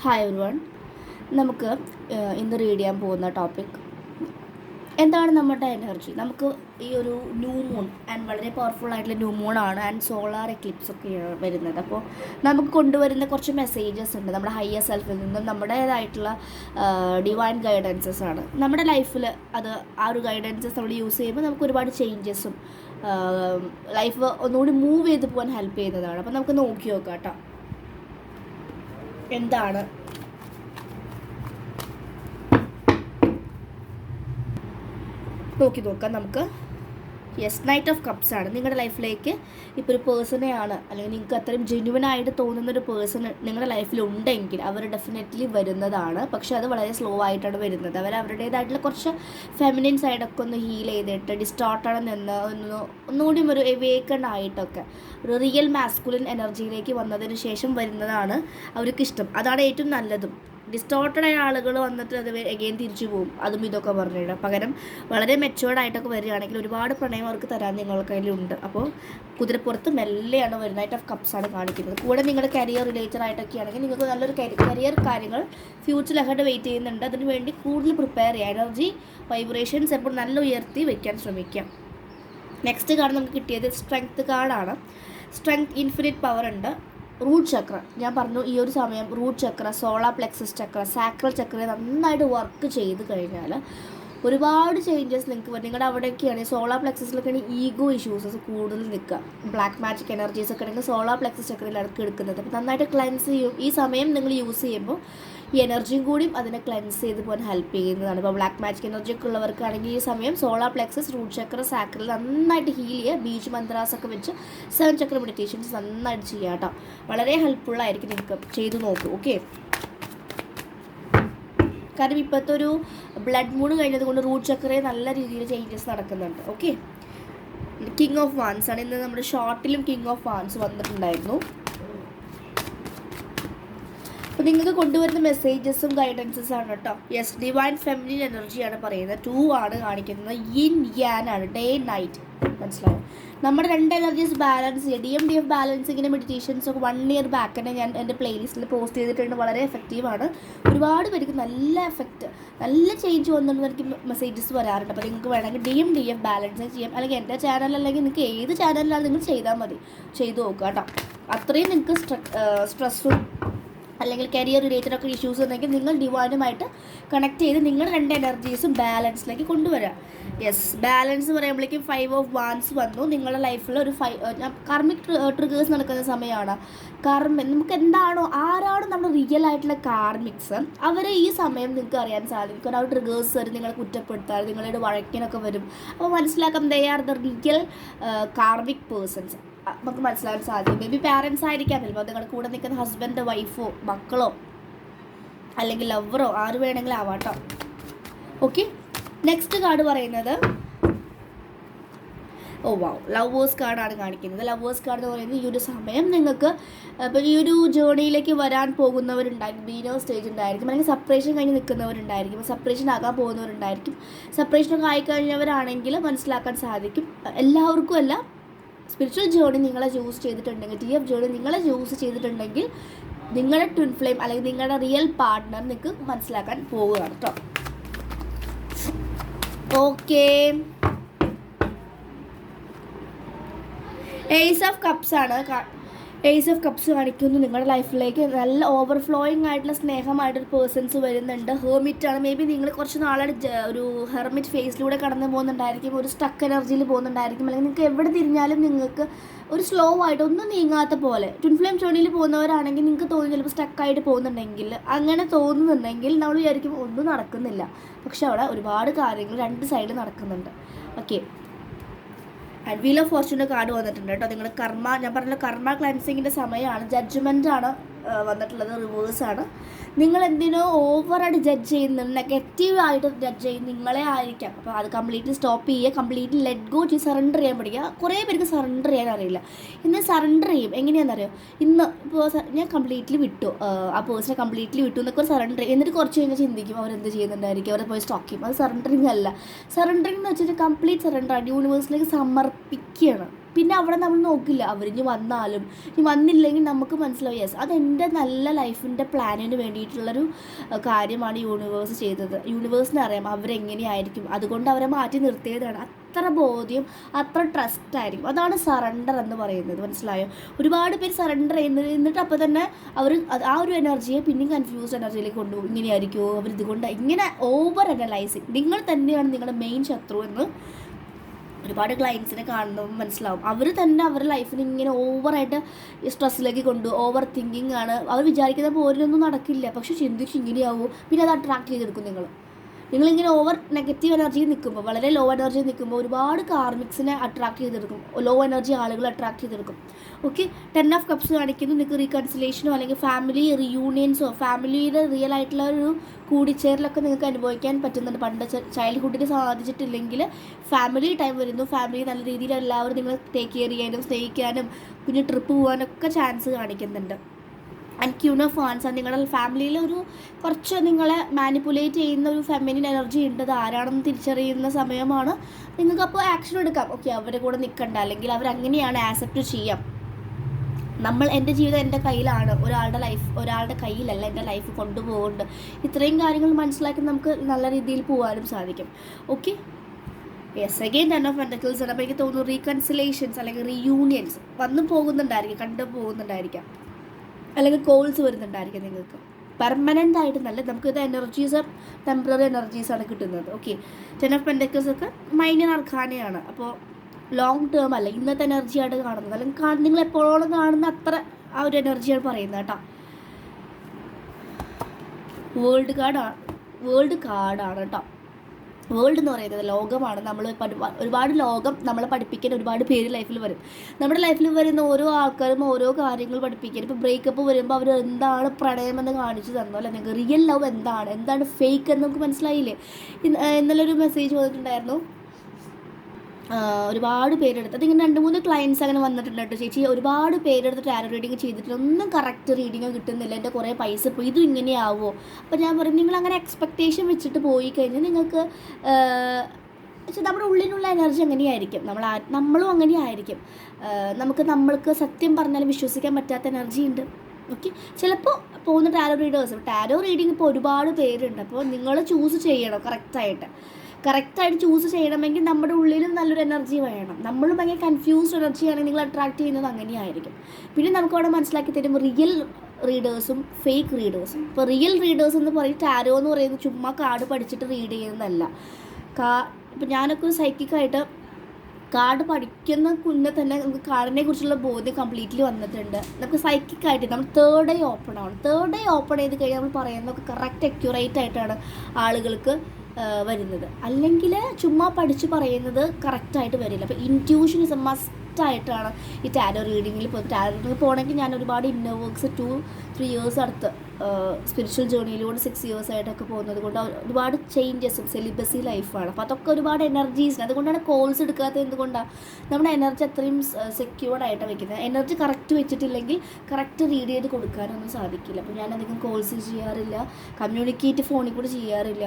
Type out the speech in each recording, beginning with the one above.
Hi ഒരു one നമുക്ക് ഇന്ന് റീഡ് ചെയ്യാൻ പോകുന്ന ടോപ്പിക് എന്താണ് നമ്മുടെ എനർജി നമുക്ക് ഈ ഒരു ന്യൂ മൂൺ ആൻഡ് വളരെ പവർഫുൾ ആയിട്ടുള്ള ന്യൂ മൂൺ ആണ് ആൻഡ് സോളാർ എക്ലിപ്സ് ഒക്കെ വരുന്നത്. അപ്പോൾ നമുക്ക് കൊണ്ടുവരുന്ന കുറച്ച് മെസ്സേജസ് ഉണ്ട്. നമ്മുടെ ഹയർ സെൽഫിൽ നിന്നും നമ്മുടേതായിട്ടുള്ള ഡിവൈൻ ഗൈഡൻസസ് ആണ്. നമ്മുടെ ലൈഫിൽ അത് ആ ഒരു ഗൈഡൻസസ് നമ്മൾ യൂസ് ചെയ്യുമ്പോൾ നമുക്ക് ഒരുപാട് ചേഞ്ചസും ലൈഫ് ഒന്നുകൂടി മൂവ് ചെയ്ത് പോകാൻ ഹെൽപ്പ് ചെയ്യുന്നതാണ്. അപ്പോൾ നമുക്ക് നോക്കി നോക്കാം കേട്ടോ. എന്താണ്? നോക്കി നോക്കാം നമുക്ക്. യെസ് നൈറ്റ് ഓഫ് കപ്സ് ആണ്. നിങ്ങളുടെ ലൈഫിലേക്ക് ഇപ്പോൾ ഒരു പേഴ്സണെയാണ് അല്ലെങ്കിൽ നിങ്ങൾക്ക് അത്രയും ജെന്യുവൻ ആയിട്ട് തോന്നുന്ന ഒരു പേഴ്സൺ നിങ്ങളുടെ ലൈഫിൽ ഉണ്ടെങ്കിൽ അവർ ഡെഫിനറ്റ്ലി വരുന്നതാണ്. പക്ഷേ അത് വളരെ സ്ലോ ആയിട്ടാണ് വരുന്നത്. അവർ അവരുടേതായിട്ടുള്ള കുറച്ച് ഫെമിനിൻ സൈഡൊക്കെ ഒന്ന് ഹീൽ ചെയ്തിട്ട് ഡിസ്റ്റോർട്ടാണ് നിന്ന് ഒന്ന് ഒന്നുകൂടി ഒരു എവേക്കൺ ആയിട്ടൊക്കെ ഒരു റിയൽ മാസ്കുലിൻ എനർജിയിലേക്ക് വന്നതിന് ശേഷം വരുന്നതാണ് അവർക്ക് ഇഷ്ടം അതാണ് ഏറ്റവും നല്ലതും. ഡിസ്റ്റോർട്ടഡ് ആയ ആളുകൾ വന്നിട്ട് അത് എഗെയിൻ തിരിച്ചു പോകും. അതും ഇതൊക്കെ പറഞ്ഞിട്ട്. പകരം വളരെ മെച്ചുവേർഡ് ആയിട്ടൊക്കെ വരികയാണെങ്കിൽ ഒരുപാട് പ്രണയം അവർക്ക് തരാൻ നിങ്ങൾക്ക് കയ്യിലുണ്ട്. അപ്പോൾ കുതിരപ്പുറത്ത് മെല്ലെയാണ് വരുന്നത് നൈറ്റ് ഓഫ് കപ്സ് ആണ് കാണിക്കുന്നത്. കൂടെ നിങ്ങളുടെ കരിയർ റിലേറ്റഡ് ആയിട്ടൊക്കെ ആണെങ്കിൽ നിങ്ങൾക്ക് നല്ലൊരു കരിയർ കാര്യങ്ങൾ ഫ്യൂച്ചറിൽ അഹഡ് വെയിറ്റ് ചെയ്യുന്നുണ്ട്. അതിന് വേണ്ടി കൂടുതൽ പ്രിപ്പയർ ചെയ്യുക. എനർജി വൈബ്രേഷൻസ് എപ്പോഴും നല്ല ഉയർത്തി വയ്ക്കാൻ ശ്രമിക്കാം നെക്സ്റ്റ് കാർഡ് നമുക്ക് കിട്ടിയത് സ്ട്രെങ്ത് കാർഡാണ് സ്ട്രെങ്ത് ഇൻഫിനിറ്റ് പവർ ഉണ്ട്. റൂട്ട് ചക്ര. ഞാൻ പറഞ്ഞു ഈ ഒരു സമയം root chakra solar plexus chakra sacral chakra നന്നായിട്ട് വർക്ക് ചെയ്ത് കഴിഞ്ഞാൽ ഒരുപാട് ചേഞ്ചസ് നിങ്ങൾക്ക് വരും. നിങ്ങളുടെ അവിടെയൊക്കെയാണ് സോളാർ പ്ലെക്സസിലൊക്കെയാണ് ഈഗോ ഇഷ്യൂസസ് കൂടുതൽ നിൽക്കുക. ബ്ലാക്ക് മാജിക് എനർജീസ് ഒക്കെ ആണെങ്കിൽ സോളാർ പ്ലെക്സസ് ചക്രയിലാണ് എടുക്കുന്നത്. അപ്പോൾ നന്നായിട്ട് ക്ലെൻസ് ചെയ്യും. ഈ സമയം നിങ്ങൾ യൂസ് ചെയ്യുമ്പോൾ ഈ എനർജിയും കൂടിയും അതിനെ ക്ലെൻസ് ചെയ്ത് പോകാൻ ഹെൽപ്പ് ചെയ്യുന്നതാണ്. ഇപ്പോൾ ബ്ലാക്ക് മാജിക് എനർജി ഒക്കെ ഉള്ളവർക്കാണെങ്കിൽ ഈ സമയം solar plexus root chakra sacral നന്നായിട്ട് ഹീൽ ചെയ്യുക. ബീച്ച് മന്ത്രാസ് ഒക്കെ വെച്ച് സെവൻ ചക്ര മെഡിറ്റേഷൻസ് നന്നായിട്ട് ചെയ്യുക കേട്ടോ. വളരെ ഹെൽപ്ഫുൾ ആയിരിക്കും നിങ്ങൾക്ക് ചെയ്ത് നോക്കൂ ഓക്കെ കാരണം ഇപ്പോഴത്തെ ഒരു ബ്ലഡ് മൂൺ കഴിഞ്ഞത് കൊണ്ട് റൂട്ട് ചക്രയെ നല്ല രീതിയിൽ ചേഞ്ചസ് നടക്കുന്നുണ്ട് ഓക്കെ കിങ് ഓഫ് വാൻസ് ആണ്. ഇന്ന് നമ്മുടെ ഷോർട്ടിലും കിങ് ഓഫ് വാൻസ് വന്നിട്ടുണ്ടായിരുന്നു. അപ്പോൾ നിങ്ങൾക്ക് കൊണ്ടുവരുന്ന മെസ്സേജസും ഗൈഡൻസസ് ആണ് കേട്ടോ. യെസ് ഡിവൈൻ ഫെമിനിൻ എനർജിയാണ് പറയുന്നത്. ടു ആണ് കാണിക്കുന്നത്. ഇൻ യാൻ ആണ്. ഡേ നൈറ്റ് മനസ്സിലാവും നമ്മുടെ രണ്ട് എനർജീസ് ബാലൻസ് ചെയ്യുക ഡി എം ഡി എഫ് ബാലൻസിങ്ങിന്റെ മെഡിറ്റേഷൻസ് ഒക്കെ വൺ ഇയർ ബാക്ക് തന്നെ ഞാൻ എന്റെ പ്ലേലിസ്റ്റിൽ പോസ്റ്റ് ചെയ്തിട്ടുണ്ട്. വളരെ എഫക്റ്റീവാണ് ഒരുപാട് പേർക്ക് നല്ല എഫക്റ്റ് നല്ല ചേഞ്ച് വന്നിട്ട് മെസ്സേജസ് വരാറുണ്ട്. അപ്പോൾ നിങ്ങൾക്ക് വേണമെങ്കിൽ D M D F balance ചെയ്യാം. അല്ലെങ്കിൽ എന്റെ ചാനൽ അല്ലെങ്കിൽ നിങ്ങൾക്ക് ഏത് ചാനലിലാണ് നിങ്ങൾ ചെയ്താൽ മതി. ചെയ്തു നോക്കുക കേട്ടോ. അത്രയും നിങ്ങൾക്ക് സ്ട്രെസ്സും അല്ലെങ്കിൽ കരിയർ റിലേറ്റഡ് ഒക്കെ ഇഷ്യൂസ് ഉണ്ടെങ്കിൽ നിങ്ങൾ ഡിവൈനുമായിട്ട് കണക്ട് ചെയ്ത് നിങ്ങളുടെ രണ്ട് എനർജീസും ബാലൻസിലേക്ക് കൊണ്ടുവരാം. യെസ് ബാലൻസ് പറയുമ്പോഴേക്കും ഫൈവ് ഓഫ് വാൻസ് വന്നു. നിങ്ങളുടെ ലൈഫിൽ ഒരു ഫൈവ് കർമ്മിക് ട്രിഗേഴ്സ് നടക്കുന്ന സമയമാണ്. കർമ്മ നമുക്ക് എന്താണോ ആരാണോ നമ്മുടെ റിയൽ ആയിട്ടുള്ള കാർമിക്സ് അവരെ ഈ സമയം നിങ്ങൾക്ക് അറിയാൻ സാധിക്കും. കാരണം ട്രിഗേഴ്സ് വരും നിങ്ങളെ കുറ്റപ്പെടുത്താൻ നിങ്ങളുടെ വഴക്കിനൊക്കെ വരും. അപ്പോൾ മനസ്സിലാക്കാം they are the real karmic persons നമുക്ക് മനസ്സിലാവാൻ സാധിക്കും. മേ ബി പാരൻസ് ആയിരിക്കാം ചിലപ്പോൾ നിങ്ങളുടെ കൂടെ നിൽക്കുന്ന ഹസ്ബൻഡ് വൈഫോ മക്കളോ അല്ലെങ്കിൽ ലവറോ ആര് വേണമെങ്കിലും ആവാട്ടോ ഓക്കെ നെക്സ്റ്റ് കാർഡ് പറയുന്നത് ഓ വാവ് ലവേഴ്സ് കാർഡാണ് കാണിക്കുന്നത്. ലവേഴ്സ് കാർഡ് എന്ന് പറയുന്നത് ഈ ഒരു സമയം നിങ്ങൾക്ക് ഇപ്പോൾ ഈ ഒരു ജേണിയിലേക്ക് വരാൻ പോകുന്നവരുണ്ടായിരിക്കും. ബീനോ സ്റ്റേജ് ഉണ്ടായിരിക്കും. അല്ലെങ്കിൽ സെപ്പറേഷൻ കഴിഞ്ഞ് നിൽക്കുന്നവരുണ്ടായിരിക്കും. സെപ്പറേഷൻ ആകാൻ പോകുന്നവരുണ്ടായിരിക്കും. സെപ്പറേഷനൊക്കെ ആയിക്കഴിഞ്ഞവരാണെങ്കിൽ മനസ്സിലാക്കാൻ സാധിക്കും. എല്ലാവർക്കും അല്ല സ്പിരിച്വൽ ജേണി നിങ്ങളെ ചൂസ് ചെയ്തിട്ടുണ്ടെങ്കിൽ ടി എഫ് ജേണി നിങ്ങളെ ചൂസ് ചെയ്തിട്ടുണ്ടെങ്കിൽ നിങ്ങളുടെ ട്വിൻ ഫ്ലെയിം അല്ലെങ്കിൽ നിങ്ങളുടെ റിയൽ പാർട്ട്ണർ നിങ്ങൾക്ക് മനസ്സിലാക്കാൻ പോവുകയാണ് കേട്ടോ ഓക്കേ ഏസ് ഓഫ് കപ്സ് ആണ്. ഏസ് ഓഫ് കപ്സ് കാണിക്കുന്നു. നിങ്ങളുടെ ലൈഫിലേക്ക് നല്ല ഓവർഫ്ലോയിങ് ആയിട്ടുള്ള സ്നേഹമായിട്ടൊരു പേഴ്സൺസ് വരുന്നുണ്ട്. ഹെർമിറ്റ് ആണ്. മേ ബി നിങ്ങൾ കുറച്ച് നാളായിട്ട് ഒരു ഹെർമിറ്റ് ഫേസിലൂടെ കടന്നു പോകുന്നുണ്ടായിരിക്കും. ഒരു സ്റ്റക്ക് എനർജിയിൽ പോകുന്നുണ്ടായിരിക്കും. അല്ലെങ്കിൽ നിങ്ങൾക്ക് എവിടെ തിരിഞ്ഞാലും നിങ്ങൾക്ക് ഒരു സ്ലോ ആയിട്ട് ഒന്നും നീങ്ങാത്ത പോലെ. ട്വിൻ ഫ്ലെയിം ജേണിയിൽ പോകുന്നവരാണെങ്കിൽ നിങ്ങൾക്ക് തോന്നി ചിലപ്പോൾ സ്റ്റക്കായിട്ട് പോകുന്നുണ്ടെങ്കിൽ. അങ്ങനെ തോന്നുന്നുണ്ടെങ്കിൽ നമ്മൾ വിചാരിക്കും ഒന്നും നടക്കുന്നില്ല. പക്ഷെ അവിടെ ഒരുപാട് കാര്യങ്ങൾ രണ്ട് സൈഡിൽ നടക്കുന്നുണ്ട്. ഓക്കെ ആൻഡ് വീൽ ഓഫ് ഫോർച്യൂണിന്റെ കാർഡ് വന്നിട്ടുണ്ട് കേട്ടോ നിങ്ങൾ കർമ്മ ഞാൻ പറഞ്ഞ കർമ്മ ക്ലൻസിങ്ങിന്റെ സമയമാണ്. ജഡ്ജ്മെന്റ് ആണ്. വന്നിട്ടുള്ളത് ആണ്. നിങ്ങൾ എന്തിനോ ഓവറായിട്ട് ജഡ്ജ് ചെയ്യുന്നത് നെഗറ്റീവ് ആയിട്ട് ജഡ്ജ് ചെയ്യുന്ന നിങ്ങളെ ആയിരിക്കാം. അപ്പോൾ അത് കംപ്ലീറ്റ്ലി സ്റ്റോപ്പ് ചെയ്യുക കംപ്ലീറ്റ്ലി ലെറ്റ് ഗോ ചെയ്ത് സറണ്ടർ ചെയ്യാൻ പഠിക്കുക. കുറേ പേർക്ക് സറണ്ടർ ചെയ്യാൻ അറിയില്ല. ഇന്ന് സറണ്ടർ ചെയ്യും. എങ്ങനെയാണെന്നറിയോ ഇന്ന് ഇപ്പോൾ ഞാൻ കംപ്ലീറ്റ്ലി വിട്ടു. ആ, പേഴ്സണെ കംപ്ലീറ്റ്ലി വിട്ടു എന്നൊക്കെ ഒരു സറണ്ടർ ചെയ്യും. എന്നിട്ട് കുറച്ച് കഴിഞ്ഞാൽ ചിന്തിക്കും അവരെന്ത് ചെയ്യുന്നുണ്ടായിരിക്കും? അവരെ പോയി സ്റ്റോക്ക് ചെയ്യും. അത് സറണ്ടറിങ് അല്ല. സറണ്ടറിങ് എന്ന് വെച്ചിട്ട് കംപ്ലീറ്റ് സറണ്ടർ ആണ് യൂണിവേഴ്സിലേക്ക് സമർപ്പിക്കുകയാണ്. പിന്നെ അവിടെ നമ്മൾ നോക്കില്ല. അവർ ഇനി വന്നാലും ഇനി വന്നില്ലെങ്കിൽ നമുക്ക് മനസ്സിലാവും യെസ് അതെന്റെ നല്ല ലൈഫിന്റെ പ്ലാനിന് വേണ്ടിയിട്ടുള്ളൊരു കാര്യമാണ് യൂണിവേഴ്സ് ചെയ്തത്. യൂണിവേഴ്സിന് അറിയാം അവരെങ്ങനെയായിരിക്കും. അതുകൊണ്ട് അവരെ മാറ്റി നിർത്തിയതാണ്. അത്ര ബോധ്യം അത്ര ട്രസ്റ്റ് ആയിരിക്കും അതാണ് സറണ്ടർ എന്ന് പറയുന്നത്. മനസ്സിലായോ? ഒരുപാട് പേര് സറണ്ടർ ചെയ്യുന്നത് എന്നിട്ട് അപ്പോൾ തന്നെ അവർ ആ ഒരു എനർജിയെ പിന്നെയും കൺഫ്യൂസ്ഡ് എനർജിയിലേക്ക് കൊണ്ടുപോകും. ഇങ്ങനെയായിരിക്കുമോ അവർ ഇതുകൊണ്ട് ഇങ്ങനെ ഓവർ അനലൈസിങ്. നിങ്ങൾ തന്നെയാണ് നിങ്ങളുടെ മെയിൻ ശത്രു എന്ന് ഒരുപാട് ക്ലയൻസിനെ കാണുമ്പോൾ മനസ്സിലാവും. അവർ തന്നെ അവരുടെ ലൈഫിന് ഇങ്ങനെ ഓവറായിട്ട് സ്ട്രെസ്സിലേക്ക് കൊണ്ടു ഓവർ തിങ്കിങ് ആണ്. അവർ വിചാരിക്കുന്ന പോലൊന്നും നടക്കില്ല. പക്ഷെ ചിന്തിച്ച് ഇങ്ങനെയാവും. പിന്നെ അത് അട്രാക്ട് ചെയ്തെടുക്കും നിങ്ങൾ നിങ്ങളിങ്ങനെ ഓവർ നെഗറ്റീവ് എനർജി നിൽക്കുമ്പോൾ വളരെ ലോ എനർജി നിൽക്കുമ്പോൾ ഒരുപാട് കാർമിക്സിനെ അട്രാക്ട് ചെയ്തെടുക്കും. ലോ എനർജി ആളുകൾ അട്രാക്ട് ചെയ്തെടുക്കും. ഓക്കെ ടെൻ ഓഫ് കപ്സ് കാണിക്കുന്നു. നിങ്ങൾക്ക് റീകൺസിലേഷനോ അല്ലെങ്കിൽ ഫാമിലി റിയൂണിയൻസോ ഫാമിലിയുടെ റിയൽ ആയിട്ടുള്ള ഒരു കൂടിച്ചേരലൊക്കെ നിങ്ങൾക്ക് അനുഭവിക്കാൻ പറ്റുന്നുണ്ട്. പണ്ട് ചൈൽഡ്ഹുഡിന് സാധിച്ചിട്ടില്ലെങ്കിൽ ഫാമിലി ടൈം വരുന്നു. ഫാമിലി നല്ല രീതിയിൽ എല്ലാവരും നിങ്ങൾ ടേക്ക് കെയർ ചെയ്യാനും സ്നേഹിക്കാനും കുഞ്ഞ് ട്രിപ്പ് പോകാനൊക്കെ ചാൻസ് കാണിക്കുന്നുണ്ട്. ആൻഡ് ക്യൂൺ ഓഫ് ഫാൻസ് നിങ്ങളുടെ ഫാമിലിയിൽ ഒരു കുറച്ച് നിങ്ങളെ മാനിപ്പുലേറ്റ് ചെയ്യുന്ന ഒരു ഫെമിനിൻ എനർജി ഉണ്ട്. ആരാണെന്ന് തിരിച്ചറിയുന്ന സമയമാണ്. നിങ്ങൾക്ക് അപ്പോൾ ആക്ഷൻ എടുക്കാം. ഓക്കെ അവരുടെ കൂടെ നിൽക്കണ്ട അല്ലെങ്കിൽ അവരങ്ങനെയാണ് ആക്സെപ്റ്റ് ചെയ്യാം. നമ്മൾ എന്റെ ജീവിതം എന്റെ കയ്യിലാണ്. ഒരാളുടെ ലൈഫ് ഒരാളുടെ കയ്യിലല്ല എന്റെ ലൈഫ് കൊണ്ടുപോകുന്നുണ്ട് ഇത്രയും കാര്യങ്ങൾ മനസ്സിലാക്കി നമുക്ക് നല്ല രീതിയിൽ പോകാനും സാധിക്കും. Okay yes again ten of pentacles ആണ് അപ്പോൾ എനിക്ക് തോന്നുന്നു റീകൺസിലേഷൻസ് അല്ലെങ്കിൽ റീയൂണിയൻസ് വന്നു പോകുന്നുണ്ടായിരിക്കും കണ്ടു പോകുന്നുണ്ടായിരിക്കാം അല്ലെങ്കിൽ കോൾസ് വരുന്നുണ്ടായിരിക്കും നിങ്ങൾക്ക്. പെർമനന്റ് ആയിട്ട് നല്ല ഇത് എനർജീസ് ടെമ്പററി എനർജീസ് ആണ് കിട്ടുന്നത്. ഓക്കെ ടെൻ ഓഫ് പെൻഡക്കിൾസ് ഒക്കെ മൈനർ അർഖാനയാണ് അപ്പോൾ ലോങ് ടേം അല്ല ഇന്നത്തെ എനർജിയായിട്ട് കാണുന്നത്. അല്ലെങ്കിൽ നിങ്ങൾ എപ്പോഴും കാണുന്ന അത്ര ആ ഒരു എനർജിയാണ് പറയുന്നത് കേട്ടോ. വേൾഡ് കാർഡാണ് വേൾഡ് കാർഡാണ് കേട്ടോ. വേൾഡ് എന്ന് പറയുന്നത് ലോകമാണ്. നമ്മൾ ഒരുപാട് ലോകം നമ്മളെ പഠിപ്പിക്കാൻ ഒരുപാട് പേര് ലൈഫിൽ വരും. നമ്മുടെ ലൈഫിൽ വരുന്ന ഓരോ ആൾക്കാരും ഓരോ കാര്യങ്ങൾ പഠിപ്പിക്കാൻ. ഇപ്പോൾ ബ്രേക്കപ്പ് വരുമ്പോൾ അവർ എന്താണ് പ്രണയമെന്ന് കാണിച്ചു തന്നു അല്ലെ നിങ്ങൾക്ക് റിയൽ ലവ് എന്താണ്? എന്താണ് ഫേക്ക് എന്ന് നമുക്ക് മനസ്സിലായില്ലേ? ഇന്ന് ഇന്നലെ ഒരു മെസ്സേജ് വന്നിട്ടുണ്ടായിരുന്നു. ഒരുപാട് പേരെടുത്ത് അതിങ്ങനെ രണ്ട് മൂന്ന് ക്ലയൻസ് അങ്ങനെ വന്നിട്ടുണ്ട് കേട്ടോ ചേച്ചി. ഒരുപാട് പേരെടുത്ത് ടാരോ റീഡിങ് ചെയ്തിട്ട് ഒന്നും കറക്റ്റ് റീഡിങ്ങോ കിട്ടുന്നില്ല. എന്റെ കുറേ പൈസ പോയി. ഇതും ഇങ്ങനെയാവോ? അപ്പോൾ ഞാൻ പറയും നിങ്ങൾ അങ്ങനെ എക്സ്പെക്റ്റേഷൻ വെച്ചിട്ട് പോയി കഴിഞ്ഞാൽ നിങ്ങൾക്ക് പക്ഷെ നമ്മുടെ ഉള്ളിലുള്ള എനർജി അങ്ങനെയായിരിക്കും. നമ്മൾ നമ്മളും അങ്ങനെയായിരിക്കും. നമുക്ക് നമ്മൾക്ക് സത്യം പറഞ്ഞാൽ വിശ്വസിക്കാൻ പറ്റാത്ത എനർജി ഉണ്ട്. ഓക്കെ ചിലപ്പോൾ പോകുന്ന ടാരോ റീഡേഴ്സ് ടാരോ റീഡിങ് ഇപ്പോൾ ഒരുപാട് പേരുണ്ട്. അപ്പോൾ നിങ്ങൾ ചൂസ് ചെയ്യണം കറക്റ്റായിട്ട് കറക്റ്റായിട്ട് ചൂസ് ചെയ്യണമെങ്കിൽ നമ്മുടെ ഉള്ളിലും നല്ലൊരു എനർജി വേണം. നമ്മൾ ഭയങ്കര കൺഫ്യൂസ്ഡ് എനർജിയാണ് നിങ്ങൾ അട്രാക്ട് ചെയ്യുന്നത് അങ്ങനെയായിരിക്കും. പിന്നെ നമുക്ക് അവിടെ മനസ്സിലാക്കി തരും റിയൽ റീഡേഴ്സും ഫേക്ക് റീഡേഴ്സും ഇപ്പോൾ റിയൽ റീഡേഴ്സ് എന്ന് പറയും ടാരോ എന്ന് പറയുന്നത് ചുമ്മാ കാർഡ് പഠിച്ചിട്ട് റീഡ് ചെയ്യുന്നതല്ല. കാ ഇപ്പം ഞാനൊക്കെ സൈക്കിക്കായിട്ട് കാർഡ് പഠിക്കുന്ന കുഞ്ഞെ തന്നെ നമുക്ക് കാർഡിനെ കുറിച്ചുള്ള ബോധ്യം കംപ്ലീറ്റ്ലി വന്നിട്ടുണ്ട്. നമുക്ക് സൈക്കിക്കായിട്ട് നമ്മൾ തേർഡ് ഡേ ഓപ്പൺ ആവണം തേർഡ് ഡേ ഓപ്പൺ ചെയ്ത് കഴിഞ്ഞാൽ നമ്മൾ പറയുന്നതൊക്കെ കറക്റ്റ് അക്യുറേറ്റ് ആയിട്ടാണ് ആളുകൾക്ക് വരുന്നത്. അല്ലെങ്കിൽ ചുമ്മാ പഠിച്ച് പറയുന്നത് കറക്റ്റായിട്ട് വരില്ല. അപ്പോൾ ഇന്റ്യൂഷൻ ഇസ് എ മസ്റ്റായിട്ടാണ് ഈ ടാരോ റീഡിങ്ങിൽ ഇപ്പോൾ ടാരോ റീഡിങ്ങിൽ പോകണമെങ്കിൽ ഞാൻ ഒരുപാട് inner works two three years അടുത്ത് സ്പിരിച്വൽ ജേർണിയിലൂടെ സിക്സ് ഇയേഴ്സ് ആയിട്ടൊക്കെ പോകുന്നത് കൊണ്ട് ഒരുപാട് ചേഞ്ചസും സെലിബസി ലൈഫാണ് അപ്പോൾ അതൊക്കെ ഒരുപാട് എനർജീസ് അതുകൊണ്ടാണ് കോൾസ് എടുക്കാത്തത് എന്തുകൊണ്ടാണ് നമ്മുടെ എനർജി അത്രയും സെക്യൂർഡ് ആയിട്ടാണ് വെക്കുന്നത് എനർജി കറക്റ്റ് വെച്ചിട്ടില്ലെങ്കിൽ കറക്റ്റ് റീഡ് ചെയ്ത് കൊടുക്കാനൊന്നും സാധിക്കില്ല. അപ്പോൾ ഞാൻ അധികം കോൾസ് ചെയ്യാറില്ല കമ്മ്യൂണിക്കേറ്റ് ഫോണിൽ കൂടി ചെയ്യാറില്ല.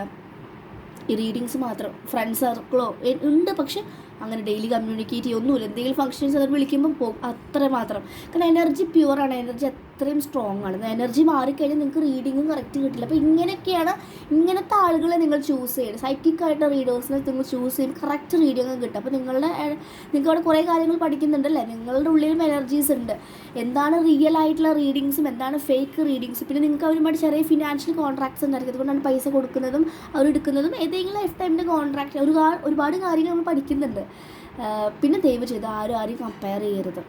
ഈ റീഡിങ്സ് മാത്രം. ഫ്രണ്ട് സർക്കിളോ ഉണ്ട്. പക്ഷെ അങ്ങനെ ഡെയിലി കമ്മ്യൂണിക്കേറ്റ് ചെയ്യൊന്നുമില്ല. എന്തെങ്കിലും ഫങ്ഷൻസ് അവർ വിളിക്കുമ്പോൾ പോകും അത്ര മാത്രം കാരണം എനർജി പ്യുവറാണ് എനർജി അത്രയും സ്ട്രോങ് ആണ്. എനർജി മാറിക്കഴിഞ്ഞാൽ നിങ്ങൾക്ക് റീഡിങ്ങും കറക്റ്റ് കിട്ടില്ല. അപ്പോൾ ഇങ്ങനെയൊക്കെയാണ് ഇങ്ങനത്തെ ആളുകളെ നിങ്ങൾ ചൂസ് ചെയ്യണം സൈക്കിക് ആയിട്ട് റീഡേഴ്സിനെ നിങ്ങൾ ചൂസ് ചെയ്യും കറക്റ്റ് റീഡിങ് കിട്ടും. അപ്പോൾ നിങ്ങളുടെ നിങ്ങൾക്ക് അവിടെ കുറേ കാര്യങ്ങൾ പഠിക്കുന്നുണ്ടല്ലേ? നിങ്ങളുടെ ഉള്ളിലും എനർജീസ് ഉണ്ട്. എന്താണ് റിയൽ ആയിട്ടുള്ള റീഡിങ്സും എന്താണ് ഫേക്ക് റീഡിങ്സും പിന്നെ നിങ്ങൾക്ക് അവരുമായിട്ട് ചെറിയ ഫിനാൻഷ്യൽ കോൺട്രാക്ട്സ് ഉണ്ടായിരിക്കും. അതുകൊണ്ടാണ് പൈസ കൊടുക്കുന്നതും അവർ എടുക്കുന്നതും ഏതെങ്കിലും ലൈഫ് ടൈമിന്റെ കോൺട്രാക്ട് ഒരു ഒരുപാട് കാര്യങ്ങൾ നമ്മൾ പഠിക്കുന്നുണ്ട്. പിന്നെ ദയവ് ചെയ്ത് ആരും ആരും കമ്പയർ ചെയ്യരുത്.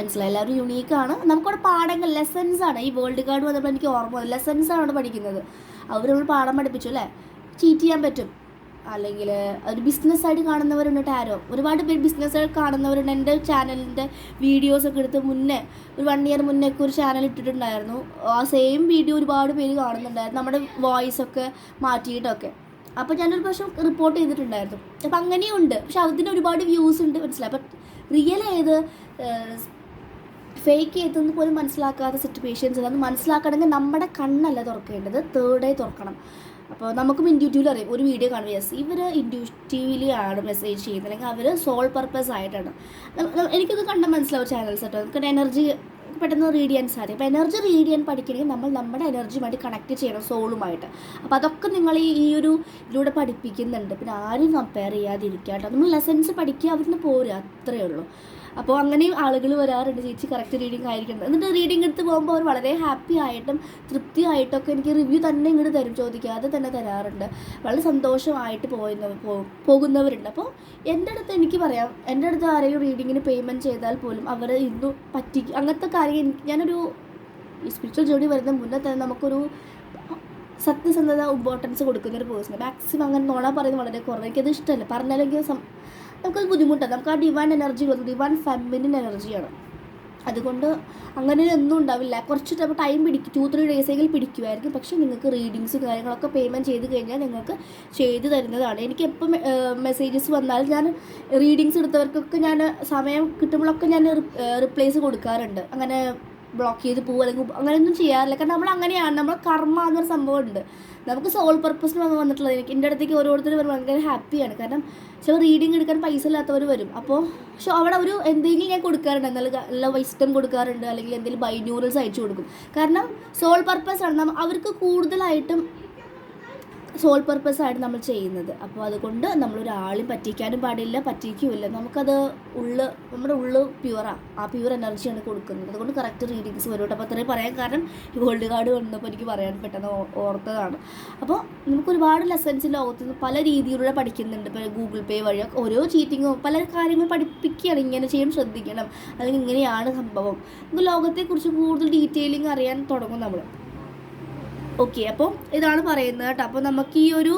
മനസ്സിലായി. എല്ലാവരും ആണ്. നമുക്കവിടെ പാഠങ്ങൾ ലെസൺസ് ആണ്. ഈ വേൾഡ് കാർഡ് വന്നപ്പോൾ എനിക്ക് ഓർമ്മ ലെസൺസ് ആണ് അവിടെ പഠിക്കുന്നത്. അവർ നമ്മൾ പാഠം പഠിപ്പിച്ചു അല്ലേ? ചീറ്റ് ചെയ്യാൻ പറ്റും. അല്ലെങ്കിൽ ഒരു ബിസിനസ്സായിട്ട് കാണുന്നവരുണ്ട് ടാരോ. ഒരുപാട് പേര് ബിസിനസ്സായിട്ട് കാണുന്നവരുണ്ട്. എന്റെ ചാനലിന്റെ വീഡിയോസൊക്കെ എടുത്ത് മുന്നേ ഒരു വൺ ഇയർ മുന്നേ ഒക്കെ ഒരു ചാനൽ ഇട്ടിട്ടുണ്ടായിരുന്നു. ആ സെയിം വീഡിയോ ഒരുപാട് പേര് കാണുന്നുണ്ടായിരുന്നു. നമ്മുടെ വോയിസ് ഒക്കെ മാറ്റിയിട്ടൊക്കെ. അപ്പോൾ ഞാനൊരു പ്രാവശ്യം റിപ്പോർട്ട് ചെയ്തിട്ടുണ്ടായിരുന്നു. അപ്പം അങ്ങനെയുണ്ട്. പക്ഷെ അതിന് ഒരുപാട് വ്യൂസ് ഉണ്ട്. മനസ്സിലായി? അപ്പം റിയൽ ഏത് ഫേക്ക് ചെയ്തെന്ന് പോലും മനസ്സിലാക്കാത്ത സിറ്റുവേഷൻസ് അത് മനസ്സിലാക്കണമെങ്കിൽ നമ്മുടെ കണ്ണല്ല തുറക്കേണ്ടത്. തേർഡ് ഐ തുറക്കണം. അപ്പോൾ നമുക്കും ഇൻഡ്യൂറ്റീവിൽ അറിയാം. ഒരു വീഡിയോ കാണുമ്പോൾ യെസ് ഇവർ ഇൻഡ്യൂറ്റീവിലി ആണ് മെസ്സേജ് ചെയ്യുന്നത്. അല്ലെങ്കിൽ അവർ സോൾ പർപ്പസ് ആയിട്ടാണ്. എനിക്കത് കണ്ട മനസ്സിലാവും ചാനൽസ് കേട്ടോ. നമുക്ക് എനർജി പെട്ടെന്ന് റീഡ് ചെയ്യാൻ സാധിക്കും. അപ്പോൾ എനർജി റീഡ് ചെയ്യാൻ പഠിക്കണമെങ്കിൽ നമ്മൾ നമ്മുടെ എനർജിയുമായിട്ട് കണക്ട് ചെയ്യണം സോളുമായിട്ട് അപ്പോൾ അതൊക്കെ നിങ്ങൾ ഈ ഒരു ഇതിലൂടെ പഠിപ്പിക്കുന്നുണ്ട്. പിന്നെ ആരും കമ്പയർ ചെയ്യാതിരിക്കാട്ടോ നമ്മൾ ലെസൺസ് പഠിക്കുക അവിടുന്ന് പോരുക. അത്രയേ ഉള്ളൂ. അപ്പോൾ അങ്ങനെയും ആളുകൾ വരാറുണ്ട്. ചേച്ചി കറക്റ്റ് റീഡിംഗ് ആയിരിക്കണം എന്നിട്ട് റീഡിംഗ് എടുത്ത് പോകുമ്പോൾ അവർ വളരെ ഹാപ്പി ആയിട്ടും തൃപ്തിയായിട്ടൊക്കെ എനിക്ക് റിവ്യൂ തന്നെ ഇങ്ങോട്ട് തരും ചോദിക്കാതെ തന്നെ തരാറുണ്ട്. വളരെ സന്തോഷമായിട്ട് പോകുന്ന പോ- പോകുന്നവരുണ്ട്. അപ്പോൾ എന്റെ അടുത്ത് എനിക്ക് പറയാം എന്റെ അടുത്ത് ആരെയും റീഡിങ്ങിന് പേയ്മെന്റ് ചെയ്താൽ പോലും അവർ ഇന്നും പറ്റി അങ്ങനത്തെ കാര്യം എനിക്ക് ഞാനൊരു സ്പിരിച്വൽ ജേണി വരുന്ന മുന്നേ തന്നെ നമുക്കൊരു സത്യസന്ധത ഇമ്പോർട്ടൻസ് കൊടുക്കുന്ന ഒരു പേഴ്സൺ മാക്സിമം അങ്ങനെ നോണ പറയുന്നത് വളരെ കുറവ്. എനിക്കത് ഇഷ്ടമല്ല പറഞ്ഞാലെങ്കിൽ നമുക്കത് ബുദ്ധിമുട്ടാണ് നമുക്ക് ആ ഡിവൈൻ എനർജി ഡിവൈൻ ഫെമിനിൻ എനർജിയാണ് അതുകൊണ്ട് അങ്ങനെ ഒന്നും ഉണ്ടാവില്ല. കുറച്ച് ടൈം പിടിക്കും ടു ത്രീ ഡേയ്സെങ്കിലും പിടിക്കുമായിരിക്കും. പക്ഷേ നിങ്ങൾക്ക് റീഡിങ്സ് കാര്യങ്ങളൊക്കെ പേയ്മെന്റ് ചെയ്ത് കഴിഞ്ഞാൽ നിങ്ങൾക്ക് ചെയ്ത് തരുന്നതാണ്. എനിക്ക് എപ്പോൾ മെസ്സേജസ് വന്നാലും ഞാൻ റീഡിങ്സ് എടുത്തവർക്കൊക്കെ ഞാൻ സമയം കിട്ടുമ്പോഴൊക്കെ ഞാൻ റിപ്ലേസ് കൊടുക്കാറുണ്ട്. അങ്ങനെ ബ്ലോക്ക് ചെയ്ത് പോകും അല്ലെങ്കിൽ അങ്ങനെയൊന്നും ചെയ്യാറില്ല. കാരണം നമ്മൾ അങ്ങനെയാണ്. നമ്മൾ കർമ്മ എന്നൊരു സംഭവമുണ്ട്. നമുക്ക് സോൾ പർപ്പസിന് വന്ന് വന്നിട്ടുള്ളത് എനിക്ക് എന്റെ അടുത്തേക്ക് ഓരോരുത്തർ വരും ഭയങ്കര ഹാപ്പിയാണ് കാരണം ചില റീഡിങ് എടുക്കാൻ പൈസ ഇല്ലാത്തവർ വരും. അപ്പോൾ പക്ഷെ അവിടെ ഒരു എന്തെങ്കിലും ഞാൻ കൊടുക്കാറുണ്ട്. നല്ല നല്ല വൈസ്റ്റം കൊടുക്കാറുണ്ട്. അല്ലെങ്കിൽ എന്തെങ്കിലും ബൈന്യൂറൽസ് അയച്ചു കൊടുക്കും. കാരണം സോൾ പർപ്പസ് ആണ്. അവർക്ക് കൂടുതലായിട്ടും സോൾ പർപ്പസ് ആയിട്ട് നമ്മൾ ചെയ്യുന്നത്. അപ്പോൾ അതുകൊണ്ട് നമ്മളൊരാളും പറ്റിക്കാനും പാടില്ല പറ്റിക്കുമില്ല നമുക്കത് ഉള്ള് നമ്മുടെ ഉള്ള് പ്യുവറാണ് ആ. പ്യുവർ എനർജിയാണ് കൊടുക്കുന്നത്. അതുകൊണ്ട് കറക്റ്റ് റീഡിങ്സ് വരും അപ്പോൾ അത്രയും പറയാൻ കാരണം ഈ ഗോൾഡ് കാർഡ് വന്നപ്പോൾ എനിക്ക് പറയാൻ പെട്ടെന്ന് ഓർത്തതാണ്. അപ്പോൾ നമുക്ക് ഒരുപാട് ലെസൺസ് ലോകത്ത് നിന്ന് പല രീതിയിലൂടെ പഠിക്കുന്നുണ്ട്. ഇപ്പോൾ ഗൂഗിൾ പേ വഴി ഓരോ ചീറ്റിങ്ങും പല കാര്യങ്ങൾ പഠിപ്പിക്കുകയാണ്. ഇങ്ങനെ ചെയ്യും ശ്രദ്ധിക്കണം. അല്ലെങ്കിൽ ഇങ്ങനെയാണ് സംഭവം. നമുക്ക് ലോകത്തെക്കുറിച്ച് കൂടുതൽ ഡീറ്റെയിലിംഗ് അറിയാൻ തുടങ്ങും നമ്മൾ. ഓക്കെ അപ്പോൾ ഇതാണ് പറയുന്നത് കേട്ടോ. അപ്പോൾ നമുക്ക് ഈ ഒരു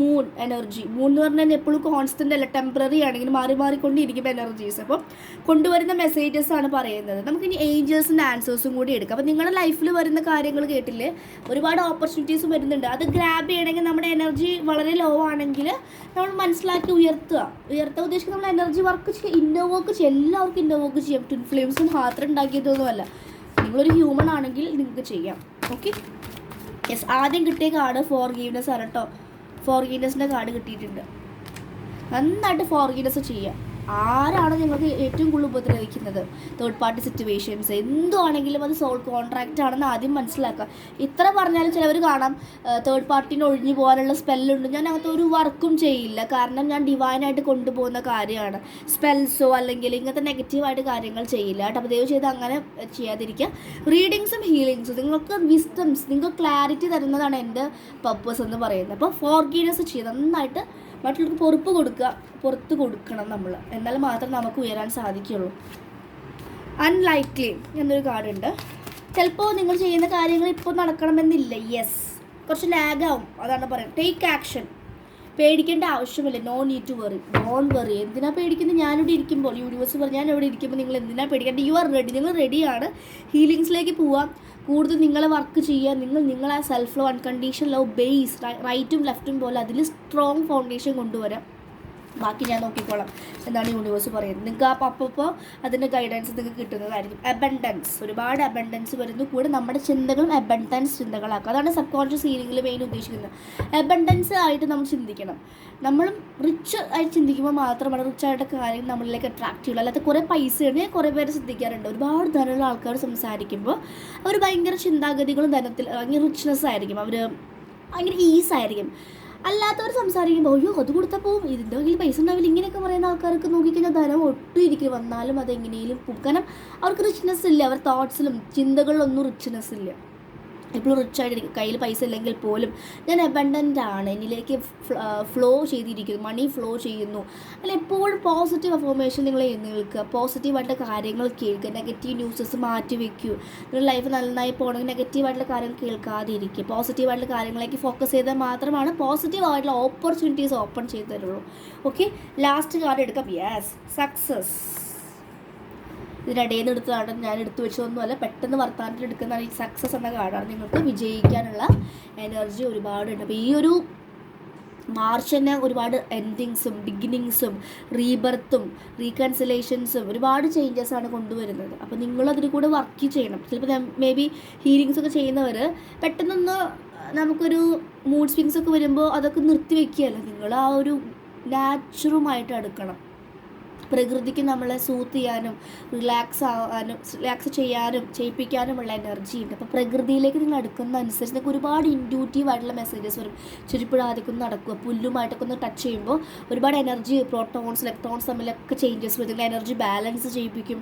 മൂൺ എനർജി മൂൺ എന്ന് പറഞ്ഞാൽ എപ്പോഴും കോൺസ്റ്റന്റ് അല്ല ടെമ്പററി ആണെങ്കിൽ മാറി മാറിക്കൊണ്ടിരിക്കും എനർജീസ് അപ്പോൾ കൊണ്ടുവരുന്ന മെസ്സേജസ് ആണ് പറയുന്നത്. നമുക്ക് ഇനി ഏഞ്ചേഴ്സിന്റെ ആൻസേഴ്സും കൂടി എടുക്കാം. അപ്പോൾ നിങ്ങളുടെ ലൈഫിൽ വരുന്ന കാര്യങ്ങൾ കേട്ടില്ലേ? ഒരുപാട് ഓപ്പർച്യൂണിറ്റീസ് വരുന്നുണ്ട്. അത് ഗ്രാബ് ചെയ്യണമെങ്കിൽ നമ്മുടെ എനർജി വളരെ ലോ ആണെങ്കിൽ നമ്മൾ മനസ്സിലാക്കി ഉയർത്തുക. ഉയർത്താൻ ഉദ്ദേശിക്കുന്ന നമ്മൾ എനർജി വർക്ക് ചെയ്യുക ഇന്നോ വർക്ക് ചെയ്യും എല്ലാവർക്കും ഇന്നോ വർക്ക് ചെയ്യാം. ട്വിൻ ഫ്ലെയിംസും മാത്രം ഉണ്ടാക്കിയതൊന്നുമല്ല. നിങ്ങളൊരു ഹ്യൂമൻ ആണെങ്കിൽ നിങ്ങൾക്ക് ചെയ്യാം. ഓക്കെ യെസ് ആദ്യം കിട്ടിയ കാർഡ് ഫോർ ഗീവ്നെസ് ആണ് കേട്ടോ ഫോർ ഗീവ്നെസിന്റെ കാർഡ് കിട്ടിയിട്ടുണ്ട്. നന്നായിട്ട് ഫോർ ഗീവ്നെസ് ചെയ്യുക ആരാണ് നിങ്ങൾക്ക് ഏറ്റവും കൂടുതൽ ഉപദ്രവിക്കുന്നത്? തേർഡ് പാർട്ടി സിറ്റുവേഷൻസ് എന്തുവാണെങ്കിലും അത് സോൾ കോൺട്രാക്റ്റ് ആണെന്ന് ആദ്യം മനസ്സിലാക്കുക. ഇത്ര പറഞ്ഞാലും ചിലവർ കാണാം തേർഡ് പാർട്ടീനെ ഒഴിഞ്ഞു പോകാനുള്ള സ്പെല്ലുണ്ട് ഞാൻ അങ്ങനത്തെ ഒരു വർക്കും ചെയ്യില്ല. കാരണം ഞാൻ ഡിവൈനായിട്ട് കൊണ്ടുപോകുന്ന കാര്യമാണ്. സ്പെൽസോ അല്ലെങ്കിൽ ഇങ്ങനത്തെ നെഗറ്റീവായിട്ട് കാര്യങ്ങൾ ചെയ്യില്ല. കേട്ടോ. അപ്പോൾ ദയവ് ചെയ്ത് അങ്ങനെ ചെയ്യാതിരിക്കുക. റീഡിങ്സും ഹീലിങ്സും നിങ്ങൾക്ക് വിസ്ഡംസ് നിങ്ങൾക്ക് ക്ലാരിറ്റി തരുന്നതാണ് എന്റെ പർപ്പസ് എന്ന് പറയുന്നത്. അപ്പോൾ ഫോർഗീനസ് ചെയ്യുക നന്നായിട്ട് മറ്റുള്ളവർക്ക് പൊറുപ്പ് കൊടുക്കുക പുറത്ത് കൊടുക്കണം നമ്മൾ എന്നാൽ മാത്രം നമുക്ക് ഉയരാൻ സാധിക്കുള്ളൂ. അൺലൈക്ലി എന്നൊരു കാർഡുണ്ട് ചിലപ്പോൾ നിങ്ങൾ ചെയ്യുന്ന കാര്യങ്ങൾ ഇപ്പോൾ നടക്കണമെന്നില്ല. യെസ് കുറച്ച് ലാഗാവും അതാണ് പറയുന്നത്. ടേക്ക് ആക്ഷൻ പേടിക്കേണ്ട ആവശ്യമില്ല. No need to worry don't worry എന്തിനാ പേടിക്കുന്നത് ഞാനിവിടെ ഇരിക്കുമ്പോൾ യൂണിവേഴ്സ് പറഞ്ഞു ഞാൻ ഇവിടെ ഇരിക്കുമ്പോൾ നിങ്ങൾ എന്തിനാ പേടിക്കേണ്ടത് യു ആർ റെഡി നിങ്ങൾ റെഡിയാണ് ഹീലിങ്സിലേക്ക് പോവാം. കൂടുതൽ നിങ്ങളെ വർക്ക് ചെയ്യുക നിങ്ങൾ നിങ്ങളെ self love unconditional love base റൈറ്റും ലെഫ്റ്റും പോലെ അതിൽ സ്ട്രോങ് ഫൗണ്ടേഷൻ കൊണ്ടുവരാം. ബാക്കി ഞാൻ നോക്കിക്കോളാം. എന്നാണ് യൂണിവേഴ്സ് പറയുന്നത്. നിങ്ങൾക്ക് ആ അപ്പോൾ അതിന്റെ ഗൈഡൻസ് നിങ്ങൾക്ക് കിട്ടുന്നതായിരിക്കും. അബൻഡൻസ് ഒരുപാട് അബൻഡൻസ് വരുന്നു. കൂടെ നമ്മുടെ ചിന്തകളും അബൻഡൻസ് ചിന്തകളാക്കുക അതാണ് സബ് കോൺഷ്യസ് ഹീലിംഗിൽ മെയിൻ ഉദ്ദേശിക്കുന്നത്. അബൻഡൻസ് ആയിട്ട് നമ്മൾ ചിന്തിക്കണം. നമ്മളും റിച്ച് ആയിട്ട് ചിന്തിക്കുമ്പോൾ മാത്രമാണ് റിച്ച് ആയിട്ട് കാര്യം നമ്മളിലേക്ക് അട്രാക്റ്റ് ചെയ്യുള്ളൂ. അല്ലാതെ കുറേ പൈസ ഞാൻ കുറേ പേര് ശ്രദ്ധിക്കാറുണ്ട്. ഒരുപാട് ധനമുള്ള ആൾക്കാർ സംസാരിക്കുമ്പോൾ അവർ ഭയങ്കര ചിന്താഗതികളും ധനത്തിൽ ഭയങ്കര റിച്ച്നെസ് ആയിരിക്കും. അവർ ഭയങ്കര ഈസ് ആയിരിക്കും. അല്ലാത്തവർ സംസാരിക്കുമ്പോൾ അയ്യോ അത് കൊടുത്താൽ പോവും ഇതിന്റെ കയ്യിൽ പൈസ ഉണ്ടാവില്ല. ഇങ്ങനെയൊക്കെ പറയുന്ന ആൾക്കാർക്ക് നോക്കിക്കഴിഞ്ഞാൽ ധനം ഒട്ടും ഇരിക്കും വന്നാലും അതെങ്ങനെയും. പോകും കാരണം അവർക്ക് റിച്ച്നെസ് ഇല്ല. അവർ തോട്ട്സിലും ചിന്തകളിലൊന്നും റിച്ച്നെസ് ഇല്ല. എപ്പോഴും റിച്ച് ആയിട്ടിരിക്കും. കയ്യിൽ പൈസ ഇല്ലെങ്കിൽ പോലും ഞാൻ അബണ്ടന്റ് ആണ്. എന്നിലേക്ക് ഫ്ലോ ചെയ്തിരിക്കുന്നു. മണി ഫ്ലോ ചെയ്യുന്നു. അല്ല എപ്പോഴും പോസിറ്റീവ് അഫോർമേഷൻ നിങ്ങൾ നിൽക്കുക പോസിറ്റീവായിട്ടുള്ള കാര്യങ്ങൾ കേൾക്കുക. നെഗറ്റീവ് ന്യൂസസ് മാറ്റി വയ്ക്കൂ നിങ്ങളുടെ ലൈഫ് നന്നായി പോകണമെങ്കിൽ നെഗറ്റീവായിട്ടുള്ള കാര്യങ്ങൾ കേൾക്കാതെ ഇരിക്കുക പോസിറ്റീവായിട്ടുള്ള കാര്യങ്ങളിലേക്ക് ഫോക്കസ് ചെയ്താൽ മാത്രമാണ് പോസിറ്റീവ് ആയിട്ടുള്ള ഓപ്പർച്യൂണിറ്റീസ് ഓപ്പൺ ചെയ്തു തരുള്ളൂ. ഓക്കെ ലാസ്റ്റ് കാർഡ് എടുക്കാം. യെസ് സക്സസ് ഇതിനിടയിൽ നിന്ന് എടുത്തതാണ്. ഞാൻ എടുത്തു വെച്ചതൊന്നുമല്ല പെട്ടെന്ന് വർത്തമാനത്തിൽ എടുക്കുന്ന ഈ സക്സസ് എന്ന കാർഡാണ്. നിങ്ങൾക്ക് വിജയിക്കാനുള്ള എനർജി ഒരുപാടുണ്ട്. അപ്പോൾ ഈ ഒരു മാർച്ച് തന്നെ ഒരുപാട് എൻഡിങ്സും ബിഗിനിങ്സും റീബർത്തും റീകൺസിലേഷൻസും ഒരുപാട് ചേഞ്ചസ് ആണ് കൊണ്ടുവരുന്നത്. അപ്പോൾ നിങ്ങൾ അതിൽ കൂടെ വർക്ക് ചെയ്യണം. ചിലപ്പോൾ മേ ബി ഹീലിങ്സ് ഒക്കെ ചെയ്യുന്നവർ പെട്ടെന്നൊന്ന് നമുക്കൊരു മൂഡ് സ്വിങ്സ് ഒക്കെ വരുമ്പോൾ അതൊക്കെ നിർത്തി വെക്കുകയല്ല? നിങ്ങൾ ആ ഒരു നാച്ചുറുമായിട്ട് അടുക്കണം പ്രകൃതിക്ക് നമ്മളെ സൂത്ത് ചെയ്യാനും റിലാക്സ് ആവാനും റിലാക്സ് ചെയ്യാനും ചെയ്യിപ്പിക്കാനുമുള്ള എനർജി ഉണ്ട്. അപ്പോൾ പ്രകൃതിയിലേക്ക് നിങ്ങൾ അടുക്കുന്ന അനുസരിച്ച് നിങ്ങൾക്ക് ഒരുപാട് ഇൻഡ്യൂട്ടീവ് ആയിട്ടുള്ള മെസ്സേജസ് വരും. ഒന്ന് നടക്കുക പുല്ലുമായിട്ടൊക്കെ ഒന്ന് ടച്ച് ചെയ്യുമ്പോൾ ഒരുപാട് എനർജി പ്രോട്ടോൺസ് ഇലക്ട്രോൺസ് തമ്മിലൊക്കെ ചേഞ്ചസ് വരും. നിങ്ങളുടെ എനർജി ബാലൻസ് ചെയ്യിപ്പിക്കും.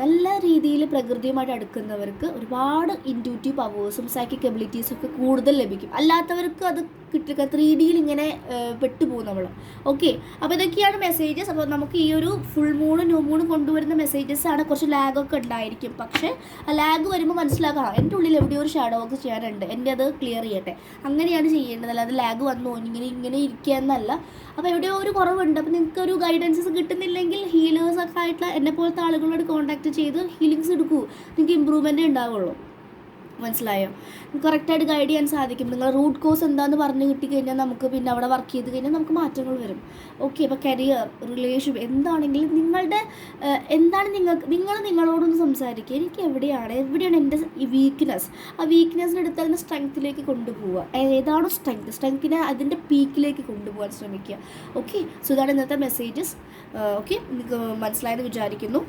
നല്ല രീതിയിൽ പ്രകൃതിയുമായിട്ട് അടുക്കുന്നവർക്ക് ഒരുപാട് ഇൻഡ്യൂട്ടീവ് പവേഴ്സും സൈക്കിക് എബിലിറ്റീസും ഒക്കെ കൂടുതൽ ലഭിക്കും. അല്ലാത്തവർക്ക് അത് കിട്ടുക ത്രീ ഡിയിൽ ഇങ്ങനെ പെട്ടുപോകും നമ്മൾ ഓക്കെ അപ്പോൾ ഇതൊക്കെയാണ് മെസ്സേജസ് അപ്പോൾ നമുക്ക് ഈ ഒരു ഫുൾ മൂണ് ന്യൂ മൂണ് കൊണ്ടുവരുന്ന മെസ്സേജസ് ആണ് കുറച്ച് ലാഗൊക്കെ ഉണ്ടായിരിക്കും. പക്ഷേ ആ ലാഗ് വരുമ്പോൾ മനസ്സിലാക്കാം എന്റെ ഉള്ളിൽ എവിടെയോ ഒരു ഷാഡോ ഒക്കെ ചെയ്യാനുണ്ട്. എന്റെ അത് ക്ലിയർ ചെയ്യട്ടെ. അങ്ങനെയാണ് ചെയ്യേണ്ടത്. അല്ലാതെ ലാഗ് വന്നു ഇങ്ങനെ ഇങ്ങനെ ഇരിക്കുക എന്നല്ല. അപ്പോൾ എവിടെയോ ഒരു കുറവുണ്ട്. അപ്പോൾ നിങ്ങൾക്ക് ഒരു ഗൈഡൻസസ് കിട്ടുന്നില്ലെങ്കിൽ ഹീലേഴ്സ് ഒക്കെ ആയിട്ടുള്ള എന്നെ പോലത്തെ ആളുകളോട് കോൺടാക്ട് ചെയ്ത് ഹീലിങ്സ് എടുക്കൂ. നിങ്ങൾക്ക് ഇമ്പ്രൂവ്മെന്റ് ഉണ്ടാവുള്ളൂ. മനസ്സിലായോ? കറക്റ്റായിട്ട് ഗൈഡ് ചെയ്യാൻ സാധിക്കും. നിങ്ങൾ റൂട്ട് കോസ് എന്താണെന്ന് പറഞ്ഞു കിട്ടിക്കഴിഞ്ഞാൽ നമുക്ക് പിന്നെ അവിടെ വർക്ക് ചെയ്ത് കഴിഞ്ഞാൽ നമുക്ക് മാറ്റങ്ങൾ വരും. ഓക്കെ ഇപ്പോൾ കരിയർ റിലേഷൻ എന്താണെങ്കിലും നിങ്ങളുടെ എന്താണ് നിങ്ങൾക്ക് നിങ്ങൾ നിങ്ങളോടൊന്ന് സംസാരിക്കുക. എനിക്ക് എവിടെയാണ് എവിടെയാണ് എന്റെ വീക്ക്നെസ് ആ വീക്ക്നെസ്സിന് എടുത്ത് അതിന്റെ സ്ട്രെങ്ത്തിലേക്ക് കൊണ്ടുപോവുക. ഏതാണോ സ്ട്രെങ്ത് സ്ട്രെങ്ത്തിനെ അതിന്റെ പീക്കിലേക്ക് കൊണ്ടുപോകാൻ ശ്രമിക്കുക. ഓക്കെ സോ ഇതാണ് ഇന്നത്തെ മെസ്സേജസ് ഓക്കെ നിങ്ങൾക്ക് മനസ്സിലായെന്ന് വിചാരിക്കുന്നു.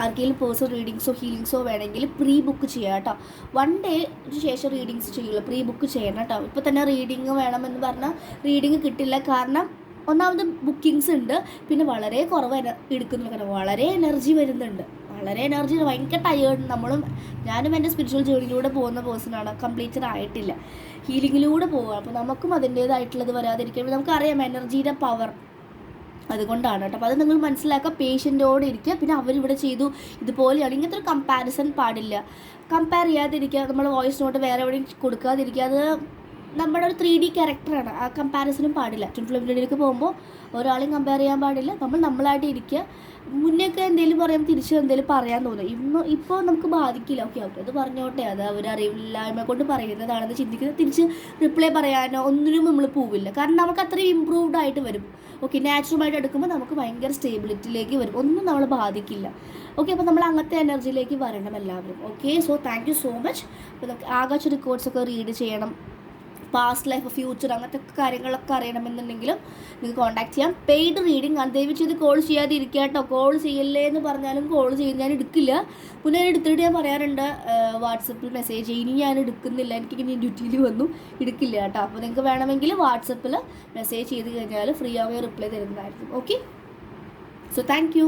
ആർക്കെങ്കിലും പേഴ്സണൽ റീഡിങ്സോ ഹീലിങ്സോ വേണമെങ്കിൽ പ്രീ ബുക്ക് ചെയ്യുക കേട്ടോ വൺ ഡേ ശേഷം റീഡിങ്സ് ചെയ്യുള്ളൂ പ്രീ ബുക്ക് ചെയ്യണം കേട്ടോ. ഇപ്പോൾ തന്നെ റീഡിങ് വേണമെന്ന് പറഞ്ഞാൽ റീഡിങ് കിട്ടില്ല. കാരണം ഒന്നാമത് ബുക്കിങ്സ് ഉണ്ട്. പിന്നെ വളരെ കുറവ് എന കാരണം വളരെ എനർജി വരുന്നുണ്ട്. വളരെ എനർജി ഭയങ്കര ടയേർഡ് നമ്മളും ഞാനും എന്റെ സ്പിരിച്വൽ ജേർണിയിലൂടെ പോകുന്ന പേഴ്സണാണ് കംപ്ലീറ്റഡ് ആയിട്ടില്ല. ഹീലിങ്ങിലൂടെ പോവുക അപ്പോൾ നമുക്കും അതിന്റേതായിട്ടുള്ളത് വരാതിരിക്കുമ്പോൾ നമുക്കറിയാം എനർജിയുടെ പവർ അതുകൊണ്ടാണ് കേട്ടോ. അപ്പോൾ അത് നിങ്ങൾ മനസ്സിലാക്കുക പേഷ്യന്റോടെ ഇരിക്കുക. പിന്നെ അവരിവിടെ ചെയ്തു. ഇതുപോലെയാണ്. ഇങ്ങനത്തെ ഒരു കമ്പാരിസൺ പാടില്ല. കമ്പയർ ചെയ്യാതിരിക്കുക നമ്മൾ വോയിസ് നോട്ട് വേറെ എവിടെയും കൊടുക്കാതിരിക്കുക. അത് നമ്മുടെ ഒരു ത്രീ ഡി ക്യാരക്ടറാണ് ആ കമ്പാരിസനും പാടില്ല. ഫിലിമിലേക്ക് പോകുമ്പോൾ ഒരാളെയും കമ്പയർ ചെയ്യാൻ പാടില്ല. നമ്മൾ നമ്മളായിട്ട് ഇരിക്കുക. മുന്നേയൊക്കെ എന്തെങ്കിലും പറയുമ്പോൾ തിരിച്ച് എന്തെങ്കിലും പറയാൻ തോന്നും ഇന്ന് ഇപ്പോൾ നമുക്ക് ബാധിക്കില്ല. ഓക്കെ ഓക്കെ അത് പറഞ്ഞോട്ടെ. അത് അവർ അറിവില്ലായ്മ കൊണ്ട് പറയുന്നതാണെന്ന് ചിന്തിക്കുന്നത് തിരിച്ച് റിപ്ലൈ പറയാനോ ഒന്നിനും നമ്മൾ പോവില്ല. കാരണം നമുക്ക് അത്രയും ഇമ്പ്രൂവ്ഡ് ആയിട്ട് വരും. ഓക്കെ നാച്ചുറലായിട്ട് എടുക്കുമ്പോൾ നമുക്ക് ഭയങ്കര സ്റ്റേബിലിറ്റിയിലേക്ക് വരും. ഒന്നും നമ്മൾ ബാധിക്കില്ല. ഓക്കെ അപ്പോൾ നമ്മൾ അങ്ങനത്തെ എനർജിയിലേക്ക് വരണം എല്ലാവരും. Okay so thank so much അപ്പോൾ നമുക്ക് ആകാശ റെക്കോർഡ്സ് ഒക്കെ റീഡ് ചെയ്യണം. പാസ്റ്റ് ലൈഫ് ഫ്യൂച്ചർ അങ്ങനത്തെ കാര്യങ്ങളൊക്കെ അറിയണമെന്നുണ്ടെങ്കിലും നിങ്ങൾക്ക് കോൺടാക്ട് ചെയ്യാം. പെയ്ഡ് റീഡിങ് ആണ് ദയവ് ചെയ്ത് കോൾ ചെയ്യാതെ ഇരിക്കുക കേട്ടോ. കോൾ ചെയ്യല്ലേ എന്ന് പറഞ്ഞാലും കോൾ ചെയ്യും ഞാൻ എടുക്കില്ല. പിന്നെ ഞാൻ എടുത്തിട്ട് ഞാൻ പറയാറുണ്ട് വാട്സപ്പിൽ മെസ്സേജ് ഇനി ഞാൻ എടുക്കുന്നില്ല. എനിക്ക് ഇനി ഡ്യൂട്ടിയിൽ വന്നു എടുക്കില്ല കേട്ടോ. അപ്പോൾ നിങ്ങൾക്ക് വേണമെങ്കിൽ വാട്സപ്പിൽ മെസ്സേജ് ചെയ്ത് കഴിഞ്ഞാൽ ഫ്രീ ആവുകയോ റിപ്ലൈ തരുന്നതായിരിക്കും. Okay so thank